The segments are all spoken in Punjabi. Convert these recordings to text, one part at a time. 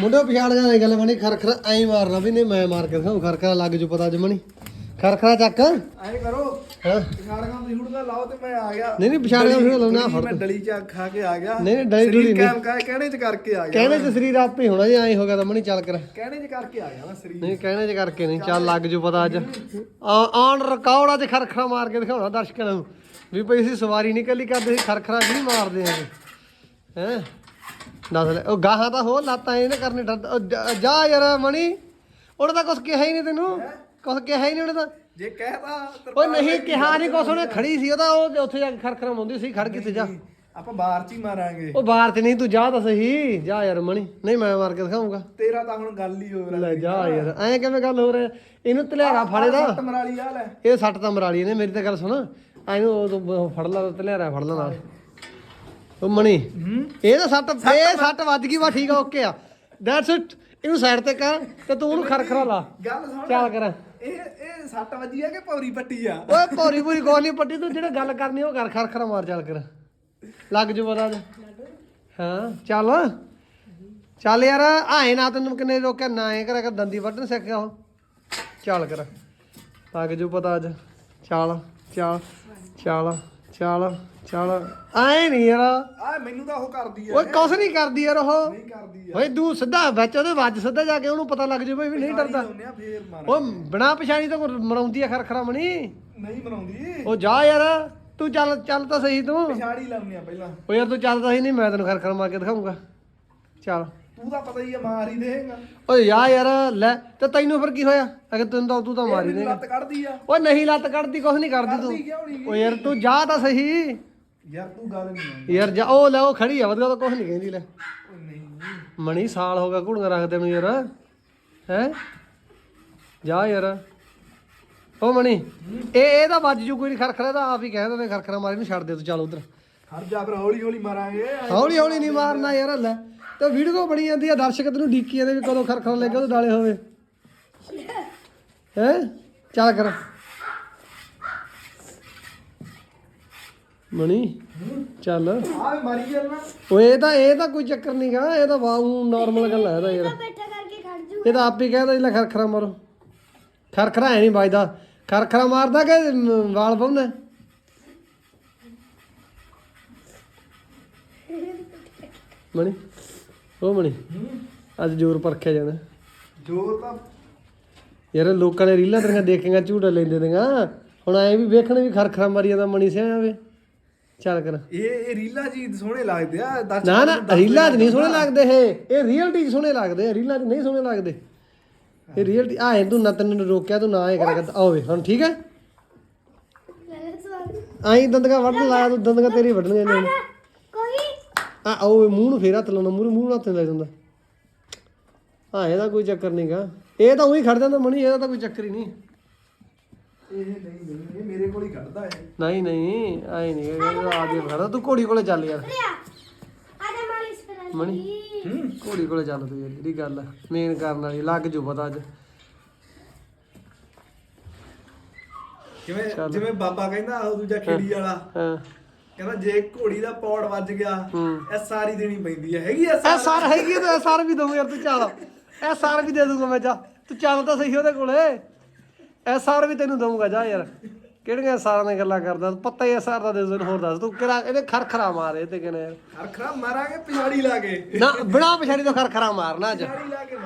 ਮੁੰਡੇ ਪਛਾਣ ਜਾਣੇ ਗੱਲ ਬਣੀ ਖਰਖਰਾ ਐਂ ਮਾਰਨਾ ਵੀ ਨਹੀਂ ਮੈਂ ਮਾਰ ਕੇ ਦਿਖਾਉਂ ਖਰਖਰਾ ਲੱਗ ਜੂ ਪਤਾ ਜਮਣੀ ਖਰਖਰਾ ਚੱਕ। ਐਂ ਕਰੋ ਹਾਂ? ਪਛਾੜਗਾ ਦੀ ਹੁੜਦਾ ਲਾਓ ਤੇ ਮੈਂ ਆ ਗਿਆ। ਨਹੀਂ, ਨਹੀਂ, ਪਛਾੜੀਆਂ ਹੁੜੀਆਂ ਲਾਉਣਾ, ਡਲੀ ਫੜ ਮੈਂ। ਡਲੀ ਚ ਖਾ ਕੇ ਆ ਗਿਆ। ਨਹੀਂ, ਨਹੀਂ, ਡਲੀ ਡੁਲੀ ਨਹੀਂ। ਕਰ ਕਹਿਣੇ ਚ ਕਰਕੇ ਆ ਗਿਆ। ਕਹਿਣੇ ਚ ਸਰੀਰ ਆਪੇ ਹੋਣਾ ਜੇ ਐਂ ਹੋ ਗਿਆ ਤਾਂ ਮਣੀ ਚੱਲ ਕਰ। ਕਹਿਣੇ ਚ ਕਰਕੇ ਆ ਗਿਆ ਮੈਂ ਸਰੀਰ। ਨਹੀਂ ਕਹਿਣੇ ਚ ਕਰਕੇ ਨਹੀਂ ਚੱਲ ਲੱਗ ਜੂ ਪਤਾ ਅੱਜ। ਆਨ ਰਿਕਾਰਡ ਅੱਜ ਖਰਖਰਾ ਮਾਰ ਕੇ ਦਿਖਾਉਣਾ ਦਰਸ਼ਕਾਂ ਨੂੰ। ਵੀ ਭਈ ਅਸੀਂ ਸਵਾਰੀ ਨਹੀਂ ਕੱਲੀ ਕਰਦੇ ਸੀ ਖਰਖਰਾ ਵੀ ਮਾਰਦੇ ਆਂ ਹੈ? ਦੱਸ ਲੈ ਉਹ ਗਾਹਾਂ ਤਾਂ ਹੋ ਲਾਤਾਂ ਇਹਨੇ ਕਰਨੇ ਡਰ ਉਹ ਜਾ- ਜਾ ਯਾਰ ਮਣੀ। ਉਹਨੇ ਤਾਂ ਕੁਝ ਕਿਹਾ ਹੀ ਨਹੀਂ ਤੈਨੂੰ। ਕੁਝ ਕਿਹਾ ਹੀ ਨਹੀਂ ਉਹਨੇ ਤਾਂ। ਜੇ ਕਹਿਤਾ ਓਏ ਨਹੀਂ ਕਿਹਾ ਨਹੀਂ ਕੁਛ ਉਹਨੇ ਖੜੀ ਸੀ ਉਹਦਾ ਉਹ ਉੱਥੇ ਜਾ ਕੇ ਖਰਖਰਾ ਹੁੰਦੀ ਸੀ ਖੜ ਕਿੱਥੇ ਜਾ। ਆਪਾਂ ਬਾਹਰ ਚ ਹੀ ਮਾਰਾਂਗੇ। ਉਹ ਬਾਹਰ ਤੇ ਨਹੀਂ ਤੂੰ ਜਾ ਤਾਂ ਸਹੀ। ਜਾ ਯਾਰ ਮਣੀ। ਨਹੀਂ ਮੈਂ ਮਾਰ ਕੇ ਦਿਖਾਉਂਗਾ। ਤੇਰਾ ਤਾਂ ਹੁਣ ਗੱਲ ਹੀ ਹੋ ਲੈ ਜਾ ਯਾਰ। ਐਂ ਕਿਵੇਂ ਗੱਲ ਹੋ ਰਹੀ ਇਹਨੂੰ ਤਲਿਆਰਾ ਫੜੇ ਦਾ। ਸੱਟ ਮਰਾਲੀ ਆ ਲੈ। ਇਹ ਸੱਟ ਤਾਂ ਮਰਾਲੀ ਨੇ ਮੇਰੀ ਤਾਂ ਗੱਲ ਸੁਣ। ਇਹਨੂੰ ਉਹ ਤੂੰ ਫੜ ਲਾ ਤਲਿਆਰਾ ਫੜ ਲਾ ਨਾਲ। ਉਹ ਮਣੀ ਇਹ ਤਾਂ ਸੱਟ ਇਹ ਸੱਟ ਵੱਜ ਗਈ ਵਾ ਠੀਕ ਆ ਓਕੇ ਆ। ਦੈਟਸ ਇਟ ਇਹਨੂੰ ਸਾਈਡ ਤੇ ਕਰ ਤੇ ਤੂੰ ਉਹਨੂੰ ਖਰਖਰਾ ਲਾ। ਗੱਲ ਸੁਣ। ਚੱਲ ਕਰ। ਇਹ ਇਹ ਸੱਟ ਵੱਜੀ ਆ ਕਿ ਪੌਰੀ ਪੱਟੀ ਆ? ਓਏ ਭੋਰੀ ਭੋਰੀ ਕੋਈ ਨਹੀਂ ਪੱਟੀ ਤੂੰ ਜਿਹੜੇ ਗੱਲ ਕਰਨੀ ਉਹ ਕਰ ਖਰਖਰਾ ਮਾਰ ਚੱਲ ਕਰ। ਲੱਗ ਜੂ ਪਤਾ। ਹਾਂ ਚੱਲ। ਚੱਲ ਯਾਰ ਆਏ ਨਾ ਤੈਨੂੰ ਕਿੰਨੇ ਰੋਕਿਆ ਨਾ ਐ ਕਰਿਆ ਕਰ ਦੰਦੀ ਵੱਢਣ ਸਿੱਖਿਆ ਉਹ। ਚੱਲ ਕਰ। ਲੱਗ ਜੂ ਪਤਾ ਅੱਜ। ਚੱਲ ਚੱਲ ਚੱਲ। ਚੱਲ ਚੱਲ। ਆਏ ਨਹੀਂ ਯਾਰ। ਆ ਮੈਨੂੰ ਤਾਂ ਉਹ ਕਰਦੀ ਆ। ਓਏ ਕੁਛ ਨਹੀਂ ਕਰਦੀ ਯਾਰ ਉਹ। ਨਹੀਂ ਕਰਦੀ ਆ। ਓਏ ਤੂੰ ਸਿੱਧਾ ਵਿੱਚ ਉਹਦੇ ਵੱਜ ਸਿੱਧਾ ਜਾ ਕੇ ਉਹਨੂੰ ਪਤਾ ਲੱਗ ਜੂ ਵੀ ਨਹੀਂ ਡਰਦਾ। ਲਾਉਂਦੇ ਆ ਫੇਰ ਬਿਨਾ ਪਛਾਣੀ ਤਾਂ ਮਰਾਉਂਦੀ ਆ ਖਰਖਰਾ ਮਣੀ? ਨਹੀਂ ਬਣਾਉਂਦੀ ਉਹ ਜਾ ਯਾਰ ਤੂੰ ਚੱਲ ਚੱਲ ਤਾਂ ਸਹੀ ਤੂੰ। ਪਛਾੜੀ ਲਾਉਂਦੇ ਆ ਪਹਿਲਾਂ। ਉਹ ਯਾਰ ਤੂੰ ਚੱਲਦਾ ਹੀ ਨਹੀਂ ਮੈਂ ਤੈਨੂੰ ਖਰਖਰ ਮਾਰ ਕੇ ਦਿਖਾਉਂਗਾ। ਚੱਲ। ਤੂੰ ਤਾਂ ਪਤਾ ਹੀ ਆ ਮਾਰ ਹੀ ਦੇਗਾ ਓਏ ਯਾ ਯਾਰ ਲੈ ਤੇ ਤੈਨੂੰ ਫਿਰ ਕੀ ਹੋਇਆ? ਅਗੇ ਤੈਨੂੰ ਤਾਂ ਤੂੰ ਤਾਂ ਮਾਰੀ ਦੇ ਲੱਤ ਕੱਢਦੀ ਆ। ਓਏ ਨਹੀਂ ਲੱਤ ਕੱਢਦੀ ਕੁਛ ਨਹੀਂ ਕਰਦੀ ਕਰਦੀ ਤੂੰ ਕਿਉਂ ਨਹੀਂ ਓ ਯਾਰ ਤੂੰ ਜਾ ਤਾਂ ਸਹੀ। ਯਾਰ ਤੂੰ ਗੱਲ ਨਹੀਂ ਮੰਨਦੀ। ਯਾਰ ਜਾ ਉਹ ਲੈ ਉਹ ਖੜੀ ਆ ਵਧੀਆ ਤਾਂ ਕੁਛ ਨਹੀਂ ਕਹਿੰਦੀ ਲੈ। ਓ ਨਹੀਂ ਮਣੀ ਸਾਲ ਹੋ ਗਿਆ ਘੁੜੀਆਂ ਰੱਖਦੇ ਨੂੰ ਯਾਰ। ਹੈ? ਜਾ ਯਾਰ। ਓ ਮਣੀ ਇਹ ਇਹਦਾ ਵੱਜ ਜੂ ਕੋਈ ਨਹੀਂ ਖਰਖਰਾ ਦਾ ਆਪ ਹੀ ਕਹਿੰਦੇ ਨੇ ਖਰਖਰਾ ਮਾਰੀ ਨੂੰ ਛੱਡ ਦੇ ਤੂੰ ਚੱਲ ਉਧਰ। ਹਟ ਜਾ ਫਿਰ ਹੌਲੀ ਹੌਲੀ ਮਾਰਾਂਗੇ ਹੌਲੀ ਹੌਲੀ ਨਹੀਂ ਮਾਰਨਾ ਯਾਰ ਲੈ। ਤੇ ਵੀਡੀਓ ਬਣੀ ਜਾਂਦੀ ਆ ਦਰਸ਼ਕ ਤੈਨੂੰ ਡੀਕੀ ਜਾਂਦੇ ਵੀ ਕਦੋਂ ਖਰਖਰ ਲੈ ਕੇ ਉਹ ਡਾਲੇ ਹੋਵੇ। ਹੈ? ਚੱਲ ਕਰ। ਮਣੀ ਚੱਲ। ਆ ਵੀ ਜਾਣਾ ਓਏ ਇਹ ਤਾਂ ਇਹ ਤਾਂ ਕੋਈ ਚੱਕਰ ਨਹੀਂਗਾ ਇਹ ਤਾਂ ਵਾਉ ਨਾਰਮਲ ਗੱਲ ਹੈ ਇਹਦਾ ਯਾਰ। ਬੈਠਾ ਕਰਕੇ ਖੜ ਜੂ ਇਹ ਤਾਂ ਆਪ ਹੀ ਕਹਿੰਦਾ ਜਿਹੜਾ ਖਰਖਰਾ ਮਾਰੋ। ਖਰਖਰਾ ਹੈ ਨਹੀਂ ਵੱਜਦਾ। ਖਰਖਰਾ ਮਾਰਦਾ ਕਿ ਮ, ਵਾਲ ਪਾਉਂਦਾ ਮਣੀ ਉਹ ਮਣੀ ਅੱਜ ਜ਼ੋਰ ਪਰਖਿਆ ਜਾਣਾ। ਜੋਰ ਤਾਂ ਯਾਰ ਲੋਕਾਂ ਨੇ ਰੀਲਾਂ ਤੇਰੀਆਂ ਦੇਖੀਆਂ ਝੂਟਾ ਲੈਂਦੇ ਨੇਗਾ ਹੁਣ ਐ ਵੀ ਵੇਖਣ ਵੀ ਖਰਖਰਾ ਮਾਰੀ ਜਾਂਦਾ ਮਣੀ ਸਿਆ ਆਵੇ ਚੱਲ ਕਰ। ਇਹ ਇਹ ਰੀਲਾ ਜੀ ਸੋਹਣੇ ਲੱਗਦੇ ਆ ਨਾ ਨਾ ਰੀਲਾਂ 'ਚ ਨਹੀਂ ਸੋਹਣੇ ਲੱਗਦੇ ਇਹ। ਇਹ ਰੀਅਲਟੀ 'ਚ ਸੋਹਣੇ ਲੱਗਦੇ ਆ ਰੀਲਾਂ 'ਚ ਨਹੀਂ ਸੋਹਣੇ ਲੱਗਦੇ। ਇਹ ਰੀਅਲਟੀ ਆ ਤੂੰ ਨਾ ਤੈਨੂੰ ਰੋਕਿਆ ਤੂੰ ਨਾ ਇਹ ਕਰਿਆ ਕਰ। ਆਵੇ ਹੁਣ ਠੀਕ ਹੈ ਆਈ ਦੰਦਗਾ ਵੱਢ ਲਾਇਆ ਤੂੰ ਦੰਦਗਾ ਤੇਰੀ ਵੱਢਣੀਆਂ ਨੇ। ਆ ਉਹ ਮੂੰਹ ਨੂੰ ਫੇਰ ਹੱਥ ਲਾਉਣਾ ਮੂੰਹ ਮੂੰਹ ਨੂੰ ਹੱਥ ਨੀ ਲੱਗ ਜਾਂਦਾ। ਹਾਂ ਇਹਦਾ ਕੋਈ ਚੱਕਰ ਨਹੀਂਗਾ ਇਹ ਤਾਂ ਉਹੀ ਖੜ ਜਾਂਦਾ ਮਣੀ ਇਹਦਾ ਤਾਂ ਕੋਈ ਚੱਕਰ ਹੀ ਨਹੀਂ ਇਹ ਨਹੀਂ ਨਹੀਂ ਇਹ ਮੇਰੇ ਕੋਲ ਹੀ ਕੱਢਦਾ ਹੈ। ਨਹੀਂ ਨਹੀਂ ਆਈ ਨਹੀਂ ਆ ਦੇ ਖੜਾ ਤੂੰ ਘੋੜੀ ਕੋਲੇ ਚੱਲ ਯਾਰ। ਮਣੀ ਘੋੜੀ ਕੋਲੇ ਚੱਲ ਤੂੰ ਯਾਰ ਜਿਹੜੀ ਗੱਲ ਆ ਮੇਨ ਕਰਨ ਵਾਲੀ ਲੱਗ ਜੂ ਪਤਾ ਅੱਜ। ਜਿਵੇਂ ਜਿਵੇਂ ਬਾਬਾ ਕਹਿੰਦਾ ਉਹ ਦੂਜਾ ਖੇੜੀ ਵਾਲਾ। ਹਾਂ। ਕਹਿੰਦਾ ਜੇ ਘੋੜੀ ਦਾ ਪੌੜ ਵੱਜ ਗਿਆ। ਇਹ ਸਾਰੀ ਦੇਣੀ ਪੈਂਦੀ ਹੈ। ਹੈਗੀ ਐ ਇਹ ਸਾਰ? ਹੈਗੀ ਤਾਂ ਸਾਰ ਵੀ ਦਊਂ ਯਾਰ ਤੂੰ ਚੱਲ। ਇਹ ਸਾਰ ਵੀ ਦੇ ਦੂੰਗਾ ਮੈਂ ਜਾ। ਤੂੰ ਚੱਲ ਤਾਂ ਸਹੀ ਉਹਦੇ ਕੋਲੇ। ਇਹ ਸਾਰ ਵੀ ਤੈਨੂੰ ਦਊਂਗਾ ਜਾ ਯਾਰ। ਕਿਹੜੀਆਂ ਸਾਰਾਂ ਦੀਆਂ ਗੱਲਾਂ ਕਰਦਾ? ਤੂੰ ਪੱਤਾ ਹੀ ਇਹ ਸਾਰ ਦਾ ਦੇ ਹੋਰ ਦੱਸ ਤੂੰ ਕਿਹੜਾ ਇਹਦੇ ਖਰਖਰਾ ਮਾਰੇ ਤੇ ਕਿਨੇ ਖਰਖਰਾ ਮਾਰਾਂਗੇ ਪਿਛਾੜੀ ਲਾ ਕੇ। ਨਾ ਬਿਨਾ ਪਛਾੜੀ ਤੋਂ ਖਰਖਰਾ ਮਾਰਨਾ ਅੱਜ।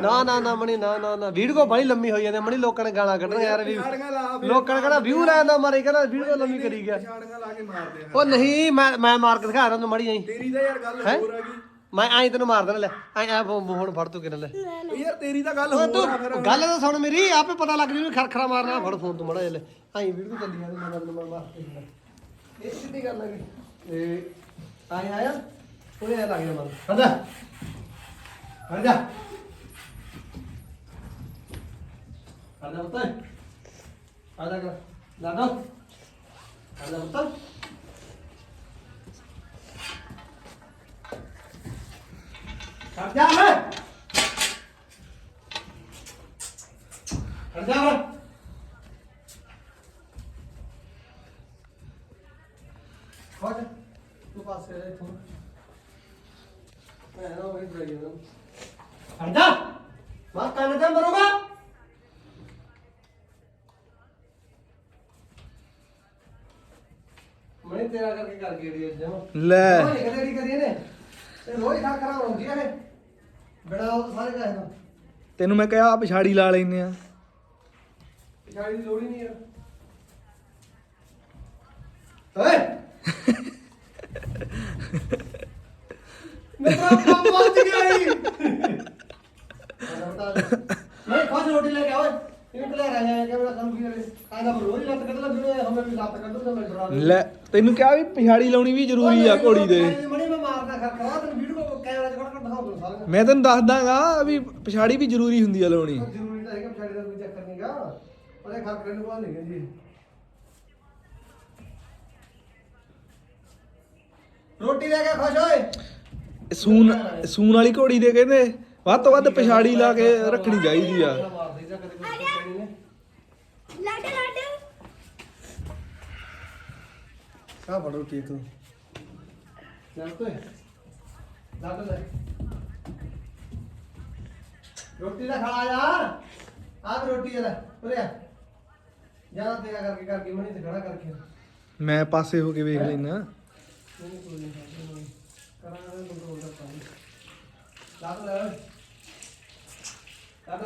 ਨਾ ਨਾ ਨਾ ਮਣੀ ਨਾ ਨਾ ਨਾ ਵੀਡੀਓ ਬੜੀ ਲੰਮੀ ਹੋਈ ਜਾਂਦੀ ਮਣੀ ਲੋਕਾਂ ਨੇ ਗਾਲਾਂ ਕੱਢਣੀਆਂ ਯਾਰ ਵੀ ਪਿਛਾੜੀਆਂ ਲਾ ਫਿਰ ਲੋਕਾਂ ਨੇ ਕਹਿੰਦਾ ਵਿਊ ਲੈਣ ਦਾ ਮਾਰੇ ਕਹਿੰਦਾ ਵੀਡੀਓ ਲੰਮੀ ਕਰੀ ਗਿਆ। ਪਿਛਾੜੀਆਂ ਲਾ ਕੇ ਮਾਰਦੇ ਆ। ਉਹ ਨਹੀਂ ਮੈਂ ਮੈਂ ਮਾਰ ਕੇ ਦਿਖਾ ਰਿਹਾ ਤੈਨੂੰ ਮੜੀ ਆਈ ਤੇਰੀ ਤਾਂ ਯਾਰ ਗੱਲ ਹੋਰ ਆ ਗਈ। ਮੈਂ ਆਈ ਤੈਨੂੰ ਮਾਰ ਦੇਣਾ ਲੈ ਐ ਐ ਹੁਣ ਫੜ ਤੂੰ ਕਿਨੇ ਲੈ। ਯਾਰ ਤੇਰੀ ਤਾਂ ਗੱਲ ਹੋਰ ਆ ਫਿਰ। ਗੱਲ ਤਾਂ ਸੁਣ ਮੇਰੀ ਆਪੇ ਪਤਾ ਲੱਗ ਜੂ ਵੀ ਖਰਖਰਾ ਮਾਰਨਾ ਫੜ ਫੋਨ ਤੂੰ ਮੜਾ ਲੈ। ਆਈ ਵੀਡੀਓ ਚੱਲੀ ਜਾਂਦੀ ਮੈਂ ਤੈਨੂੰ ਮਾਰ ਇਹ ਸਿੱਧੀ ਗੱਲ ਲੱਗੀ ਇਹ ਆਈ ਆਇਆ ਉਹਨੇ ਐ ਲੱਗ ਗਿਆ ਮਨ। ਹੰਦਾ ਹੰਦਾ ਹੰਦਾ ਬਤਾ ਹੰਦਾ ਕਰ। ਲਾ ਦੋ। ਹੰਦਾ ਬਤਾ ਕਰ ਜਾ ਮੈਂ ਕਰ ਜਾ ਮੈਂ ਹੋ ਜਾ ਤੂੰ ਪਾਸੇ ਰਹਿ ਤੂੰ ਮੈਂ ਨਾ ਉਹ ਹੀ ਜਾਈ ਨਾ ਹਟ ਜਾ ਮੰਨ ਤੇ ਮਰੂਗਾ ਮੈਂ ਤੇਰਾ ਕਰਕੇ ਕਰ ਗਈ ਰੀ ਜਮਾ। ਲੈ। ਉਹ ਇੱਕ ਤੇਰੀ ਕਰੀ ਨੇ ਤੇ ਰੋਜ਼ ਖਾ ਕਰਾ ਹੁੰਦੀ ਆ ਇਹ। ਬੜਾ ਉਹ ਤਾਂ ਸਾਰੇ ਕਹੇ ਨਾ ਤੈਨੂੰ ਮੈਂ ਕਿਹਾ ਪਿਛਾੜੀ ਲਾ ਲੈਨੇ ਆ। ਪਿਛਾੜੀ ਦੀ ਲੋੜ ਹੀ ਨਹੀਂ ਯਾਰ ਓਏ! ਮੇਰਾ ਕੰਮ ਪਹੁੰਚ ਗਿਆ ਹੀ ਮੈਂ ਖਾਸ ਰੋਟੀ ਲੈ ਕੇ ਆਓ ਇਹਨੂੰ ਲੈ ਰਿਹਾ ਹੈ ਕਿ ਮੇਰਾ ਕੰਮ ਕੀ ਕਰੇ? ਆਂਦਾ ਰੋਜ਼ ਲੱਤ ਕੱਢ ਲਾ ਜਿਹਨੇ ਹਮੇ ਵੀ ਲੱਤ ਕੱਢ ਤਾਂ ਮੈਂ ਡਰਾ ਲੈ ਤੈਨੂੰ ਕਿਹਾ ਵੀ ਪਿਛਾੜੀ ਲਾਉਣੀ ਵੀ ਜ਼ਰੂਰੀ ਆ ਘੋੜੀ ਦੇ। ਮਣੀ ਮੈਂ ਮਾਰਦਾ ਤੈਨੂੰ ਵੀਡੀਓ ਕੈਮਰਾ 'ਚ ਕੇ ਮੈਂ ਤੈਨੂੰ ਦੱਸ ਦਾਂਗਾ ਵੀ ਪਿਛਾੜੀ ਵੀ ਜ਼ਰੂਰੀ ਹੁੰਦੀ ਆ ਲਾਉਣੀ। ਜ਼ਰੂਰੀ ਤਾਂ ਹੈਗਾ ਪਿਛਾੜੀ ਦਾ ਕੋਈ ਚੱਕਰ ਨਹੀਂਗਾ ਪਰ ਇਹ ਖਰ ਕਰਨ ਨੂੰ ਨਹੀਂ ਕਹਿੰਦੀ ਰੋਟੀ ਲੈ ਕੇ ਖੁਸ਼ ਹੋਏ? ਸੂਨ ਸੂਨ ਵਾਲੀ ਘੋੜੀ ਦੇ ਕਹਿੰਦੇ ਵੱਧ ਤੋਂ ਵੱਧ ਪਿਛਾੜੀ ਲਾ ਕੇ ਰੱਖਣੀ ਚਾਹੀਦੀ ਆ। ਲੱਡ ਲੱਡ ਕਾ ਫੜ ਰੋਟੀ ਤੂੰ ਚੱਲ ਤੂੰ ਲੱਗ ਲੈ। ਰੋਟੀ ਦਾ ਖਾ ਜਾ ਆਹ ਵੀ ਰੋਟੀ ਜਰਾ ਉਰੇ ਆ। ਜ਼ਿਆਦਾ ਤੇਰਾ ਕਰਕੇ ਕਰਕੇ ਮਣੀ ਤੇ ਖੜਾ ਕਰਕੇ। ਮੈਂ ਪਾਸੇ ਹੋ ਕੇ ਵੇਖ ਲੈਣਾ ਨਹੀਂ ਕੋਈ ਨਹੀਂ ਕਰਦਾ ਕਰਾਂਗੇ ਕੰਟਰੋਲ ਦਾ ਕੰਮ ਲੱਗ ਲੈ ਓਏ ਲੱਗ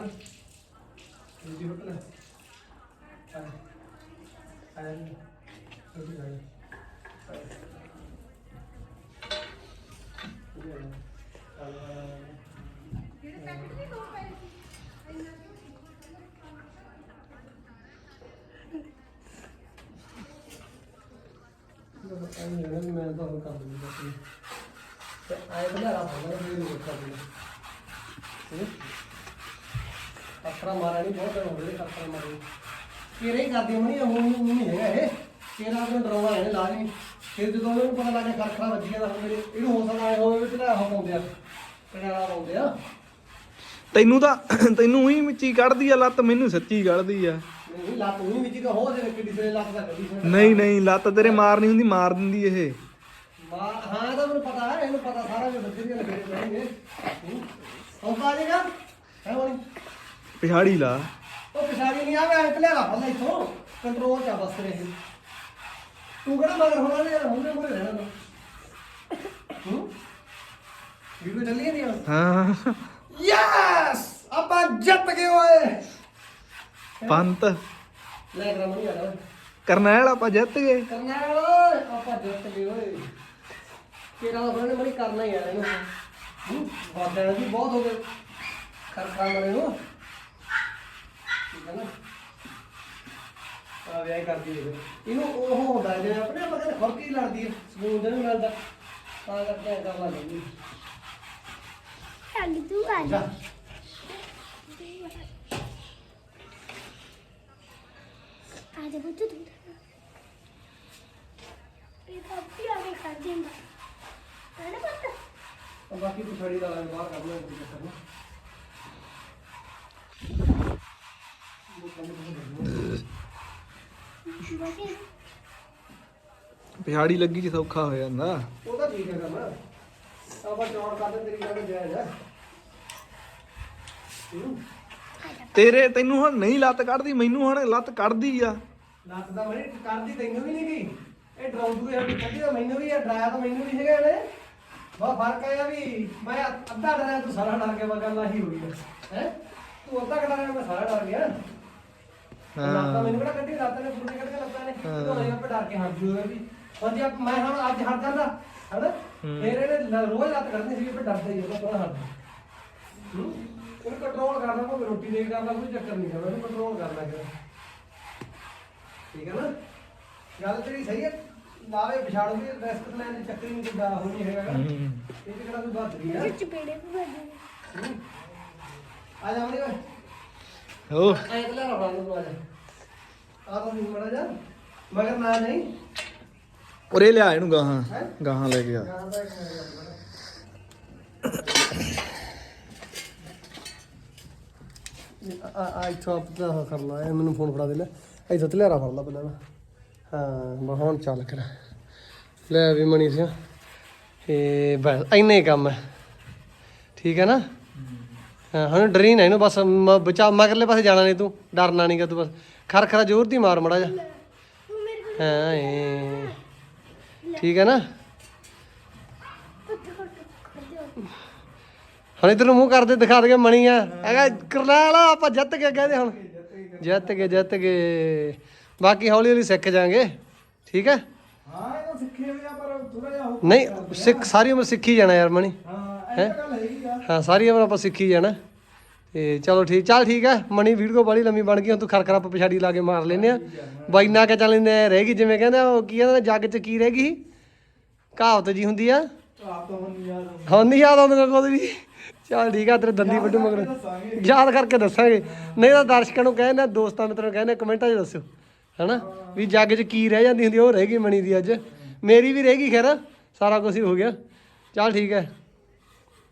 ਰੋਟੀ ਹੁੱਟ ਲੈ ਆ ਆ ਰੋਟੀ ਖਾ ਲੈ ਮੈਂ ਤਾਂ ਹੁਣ ਕਰ ਦਿੰਦੀ ਬਸ ਤੇ ਆਏ ਬਣਾ ਪਾਉਂਦਾ ਫਿਰ ਨਹੀਂ ਕਰ ਦਿੰਦਾ ਅਸਰਾ ਮਾਰਾ ਨਹੀਂ, ਬਹੁਤ ਦਿਨ ਹੋ ਗਏ ਅਸਰਾ ਮਾਰੇ। ਕਿਹੜੇ ਕਰਦੀ ਮਣੀ ਹੁਣ ਹੁਣ ਨਹੀਂ ਹੈਗਾ ਇਹ। ਕਿਹੜਾ ਆਪਣੇ ਡਰਾਉਣਾ ਹੈ ਲਾਜ਼ਮੀ ਫਿਰ ਜਦੋਂ ਉਹਨੂੰ ਪਤਾ ਲੱਗ ਗਿਆ ਖਰਖਰਾ ਵੱਜੀ ਜਾਂਦਾ ਹੁਣ ਮੇਰੇ ਇਹਨੂੰ ਹੋ ਸਕਦਾ ਹੋਵੇ ਵੀ ਕਿਹੜਾ ਹੋ ਪਾਉਂਦੇ ਆ ਕਿਹੜਾ ਪਾਉਂਦੇ ਆ। ਤੈਨੂੰ ਤਾਂ, ਤੈਨੂੰ ਹੀ ਮਿੱਚੀ ਕੱਢਦੀ ਆ, ਲੱਤ ਮੈਨੂੰ ਸੱਚੀ ਕੱਢਦੀ ਆ। ਨਹੀਂ ਲੱਤ ਉਹਨੀ ਵਿੱਚ ਤਾਂ ਹੋ ਜੇ ਕਿੱਡੀ ਸੇ ਲੱਤ ਦਾ ਕੱਢੀ ਸੀ ਨਹੀਂ ਨਹੀਂ ਲੱਤ ਤੇਰੇ ਮਾਰਨੀ ਹੁੰਦੀ ਮਾਰ ਦਿੰਦੀ ਇਹ। ਮਾਂ ਹਾਂ ਇਹ ਤਾਂ ਮੈਨੂੰ ਪਤਾ ਹੈ ਇਹਨੂੰ ਪਤਾ ਸਾਰਾ ਵੀ ਬੱਚੇ ਦੀਆਂ ਲਗੇੜੇ ਪੈਣਗੇ ਹੁਣ ਪਾ ਦੇਗਾ। ਹੈ ਹੋਣੀ ਪਿਛਾੜੀ ਲਾ। ਉਹ ਪਿਛਾੜੀ ਨਹੀਂ ਆਵੇ ਐ ਲਿਆ ਫੜ ਲੈ ਇਥੋਂ। ਕੰਟਰੋਲ ਚ ਆ ਬਸ ਰਹੇ ਤੂੰ ਕਿਹੜਾ ਮਗਰ ਹੋਣਾ ਨੇ ਹੁੰਦੇ ਮੂਰੇ ਰਹਿਣਾ ਤੂੰ ਹੂੰ? ਵੀਡੀਓ ਚੱਲੀ ਨਹੀਂ ਹਾਂ। ਯੈਸ ਆਪਾਂ ਜਿੱਤ ਗਏ ਓਏ। ਪੰਤ ਲੈ ਕਰਾਂ ਮਨੀ ਆ ਜਾ ਕਰਨੈਲ ਆਪਾਂ ਜਿੱਤ ਗਏ। ਕਰਨਾ ਹੈ ਓਏ ਆਪਾਂ ਜਿੱਤ ਗਏ ਓਏ ਤੇਰਾ ਉਹਨੇ ਮਣੀ ਕਰਨਾ ਹੀ ਆ ਇਹਨੂੰ ਹੂੰ ਬਾਦਲ ਵੀ ਬਹੁਤ ਹੋ ਗਏ ਕਰ ਕਰ ਮਰੇ ਨੂੰ ਠੀਕ ਹੈ ਨਾ ਆ ਵਿਆਹ ਕਰਦੀ ਹੈ ਇਹਨੂੰ ਉਹ ਹੁੰਦਾ ਜਿਵੇਂ ਆਪਣੇ ਆਪਾਂ ਕਹਿੰਦੇ ਖੁਰਕੀ ਲੜਦੀ ਹੈ ਸਕੂਨ ਦੇ ਨੂੰ ਮਿਲਦਾ ਤਾਂ ਕਰਕੇ ਐਂ ਕਰ ਲੈਂਦੀ ਲੱਡ ਤੂੰ ਆ ਜਾ ਜਾ ਆ ਜਾ ਬੁੱਤ ਤੂੰ ਇਹ ਕਾਪੀ ਆ ਕੇ ਕਰ ਦਿੰਦਾ ਹੈ ਨਾ ਪੁੱਤ? ਤਾਂ ਬਾਕੀ ਤੂੰ ਛੜੀ ਦਾ ਬਾਹਰ ਕਰ ਲੈ ਕੋਈ ਚੱਕਰ ਨਾ। ਬਾਕੀ ਪਿਛਾੜੀ ਲੱਗੀ ਚ ਸੌਖਾ ਹੋ ਜਾਂਦਾ ਉਹ ਤਾਂ ਠੀਕ ਹੈ ਕਰਨਾ ਆਪਾਂ ਚੌੜ ਕਰਦੇ ਤੇਰੀ ਗੱਲ ਜਾਇਜ਼ ਹੈ। ਹੂੰ। ਤੇਰੇ ਤੈਨੂੰ ਹੁਣ ਨਹੀਂ ਲੱਤ ਕੱਢਦੀ ਮੈਨੂੰ ਹੁਣ ਲੱਤ ਕੱਢਦੀ ਆ। ਲੱਤ ਦਾ ਕਰਦੀ ਤੈਨੂੰ ਵੀ ਨਹੀਂ ਗਈ। ਇਹ ਡਰਾਉਂਦੂ ਹੈ ਕੱਢੀ ਤਾਂ ਮੈਨੂੰ ਵੀ ਹੈ ਡਰਾਇਆ ਤਾਂ ਮੈਨੂੰ ਵੀ ਹੈਗਾ ਇਹਨੇ। ਬਹੁਤ ਫ਼ਰਕ ਹੈ ਵੀ ਮੈਂ ਅੱਧਾ ਡਰਿਆ ਤੂੰ ਸਾਰਾ ਡਰ ਗਿਆ ਗੱਲ ਆਹੀ ਹੋਈ ਹੈ ਹੈ? ਤੂੰ ਅੱਧਾ ਕੁ ਡਰਿਆ ਮੈਂ ਸਾਰਾ ਡਰ ਗਿਆ। ਲੱਤ ਤਾਂ ਮੈਨੂੰ ਕਿਹੜਾ ਕੱਢੀ ਲੱਤ ਨੇ ਫੁੱਟੇ ਕੱਢ ਕੇ ਲੱਤਾਂ ਨੇ। ਤੂੰ ਨਹੀਂ ਆਪੇ ਡਰ ਕੇ ਹੱਥ ਜੂਗਾ ਵੀ। ਹੁਣ ਜੇ ਮੈਂ ਹੁਣ ਅੱਜ ਹਟ ਜਾਂਦਾ ਹਨਾ? ਫਿਰ ਇਹਨੇ ਰੋਜ਼ ਲੱਤ ਕਰਨੀ ਸੀ ਵੀ ਡਰਦਾ ਹੀ ਉਹਦਾ ਪਤਾ ਹੱਟ ਹੂੰ? ਉਹਨੂੰ ਕੰਟਰੋਲ ਕਰਨਾ ਕੋਈ ਰੋਟੀ ਦੇ ਕਰਨਾ ਕੋਈ ਚੱਕਰ ਨਹੀਂ ਕਰਨਾ ਉਹਨੂੰ ਕੰਟਰੋਲ ਕਰਨਾ ਕਿਹੜਾ ਠੀਕ ਹੈ ਨਾ? ਗੱਲ ਤੇਰੀ ਸਹੀ ਹੈ ਲਾਵੇ ਵਿਛਾੜੋ ਵੀ ਰਿਸਕ ਲੈਣ ਦੀ ਚੱਕਰ ਹੀ ਨਹੀਂ ਕਿੱਦਾਂ ਹੋਣੀ ਹੈਗਾ। ਗਾ। ਇਹ ਤੇ ਕਿਹੜਾ ਕੋਈ ਬਹਾਦਰੀ ਆ ਚਪੇੜੇ ਵੀ ਵੱਜਦੇ ਹੂੰ। ਆ ਜਾ ਮਣੀ ਓਏ ਹੋ। ਐਂ ਤੇ ਲੈ ਰਹਾ ਨੂੰ ਆ ਜਾ। ਆ ਤਾਂ ਨਹੀਂ ਮੜਾ ਜਾ ਮਗਰ ਨਾ ਨਹੀਂ। ਉਰੇ ਲਿਆ ਇਹਨੂੰ ਗਾਹਾਂ। ਗਾਹਾਂ ਲੈ ਕੇ ਆ। ਗਾਂ ਦਾ ਇੱਕ ਮਿੰਟ ਬੜਾ ਆ ਆ ਇੱਥੋਂ ਆਪ ਤਾਂ ਕਰ ਲਾ, ਇਹ ਮੈਨੂੰ ਫੋਨ ਫੜਾ ਦੇ ਲੈ। ਇੱਥੋਂ ਤੇ ਲਿਆਰਾ ਫੜ ਲਾ ਪਹਿਲਾਂ ਨਾ। ਹਾਂ, ਮੈਂ ਹੁਣ ਚੱਲ ਕਰ। ਲੈ ਵੀ ਮਣੀ ਸਿਆ ਇਹ ਬਸ, ਇੰਨਾ ਹੀ ਕੰਮ ਹੈ। ਠੀਕ ਹੈ ਨਾ? ਹਾਂ, ਹੁਣ ਡਰੀ ਨਾ ਇਹਨੂੰ, ਬਸ ਮ- ਬਚਾ, ਮਗਰਲੇ ਪਾਸੇ ਜਾਣਾ ਨਹੀਂ ਤੂੰ, ਡਰਨਾ ਨਹੀਂ ਨਹੀਂਗਾ ਤੂੰ ਬਸ। ਖਰ ਖਰਾ ਜ਼ੋਰ ਦੀ ਮਾਰ ਮੜਾ ਜਾ। ਤੂੰ ਮੇਰੇ ਹਾਂ ਏ ਠੀਕ ਹੈ ਨਾ ਪੁੱਤ ਕੋਲ ਖੜ ਜਾ ਹੁਣ ਇਧਰ ਨੂੰ ਮੂੰਹ ਕਰਦੇ ਦਿਖਾ ਦੇ ਮਣੀ ਆ। ਹੈਗਾ ਕਰਨੈਲ ਆਪਾਂ ਜਿੱਤ ਕੇ ਕਹਿੰਦੇ ਹੁਣ। ਜਿੱਤ ਗਏ ਜਿੱਤ ਗਏ। ਬਾਕੀ ਹੌਲੀ ਹੌਲੀ ਸਿੱਖ ਜਾਾਂਗੇ। ਠੀਕ ਹੈ ਹਾਂ ਇਹ ਤਾਂ ਸਿੱਖੇ ਹੋਏ ਆ ਪਰ ਥੋੜਾ ਜਿਹਾ ਉਹ ਨਹੀਂ ਸਿੱਖ ਸਾਰੀ ਉਮਰ ਸਿੱਖੀ ਜਾਣਾ ਯਾਰ ਮਣੀ। ਹਾਂ ਇਹ ਤਾਂ ਗੱਲ ਹੈਗੀ ਆ। ਹਾਂ ਸਾਰੀ ਉਮਰ ਆਪਾਂ ਸਿੱਖੀ ਜਾਣਾ। ਤੇ ਚਲੋ ਠੀਕ ਚੱਲ ਠੀਕ ਹੈ ਮਣੀ ਵੀਡੀਓ ਬੜੀ ਲੰਮੀ ਬਣ ਗਈ ਹੁਣ ਤੂੰ ਖਰਖਰਾ ਆਪਾਂ ਪਿਛਾੜੀ ਲਾ ਕੇ ਮਾਰ ਲੈਨੇ ਆ। ਬਾਈ ਨਾ ਕੇ ਚੱਲ ਆ, ਰਹਿ ਗਈ ਜਿਵੇਂ ਕਹਿੰਦੇ ਆ, ਉਹ ਕੀ ਕਹਿੰਦੇ ਨੇ, ਜੱਗ 'ਚ ਕੀ ਰਹਿ ਗਈ ਕਹਾਵਤ ਜੀ ਹੁੰਦੀ ਆ। ਆਪ ਤਾਂ ਹੁਣ ਯਾਦ ਆਉਂਦਾ। ਹੁਣ ਨਹੀਂ ਯਾਦ ਆਉਂਦਾ ਕੋਈ ਵੀ ਚੱਲ ਠੀਕ ਆ, ਤੇਰੇ ਦੰਦੀ ਵੱਡੂ ਮਗਰ। ਯਾਦ ਕਰਕੇ ਦੱਸਾਂਗੇ। ਨਹੀਂ ਤਾਂ ਦਰਸ਼ਕਾਂ ਨੂੰ ਕਹਿੰਦੇ ਦੋਸਤਾਂ ਮਿੱਤਰਾਂ ਨੂੰ ਕਹਿੰਦੇ ਕਮੈਂਟਾਂ 'ਚ ਦੱਸਿਓ, ਹਨਾ? ਵੀ ਜੱਗ 'ਚ ਕੀ ਰਹਿ ਜਾਂਦੀ ਹੁੰਦੀ ਉਹ ਰਹਿ ਗਈ ਮਣੀ ਦੀ ਅੱਜ। ਮੇਰੀ ਵੀ ਰਹਿ ਗਈ, ਖੈਰ। ਸਾਰਾ ਕੁਝ ਹੀ ਹੋ ਗਿਆ। ਚੱਲ ਠੀਕ ਹੈ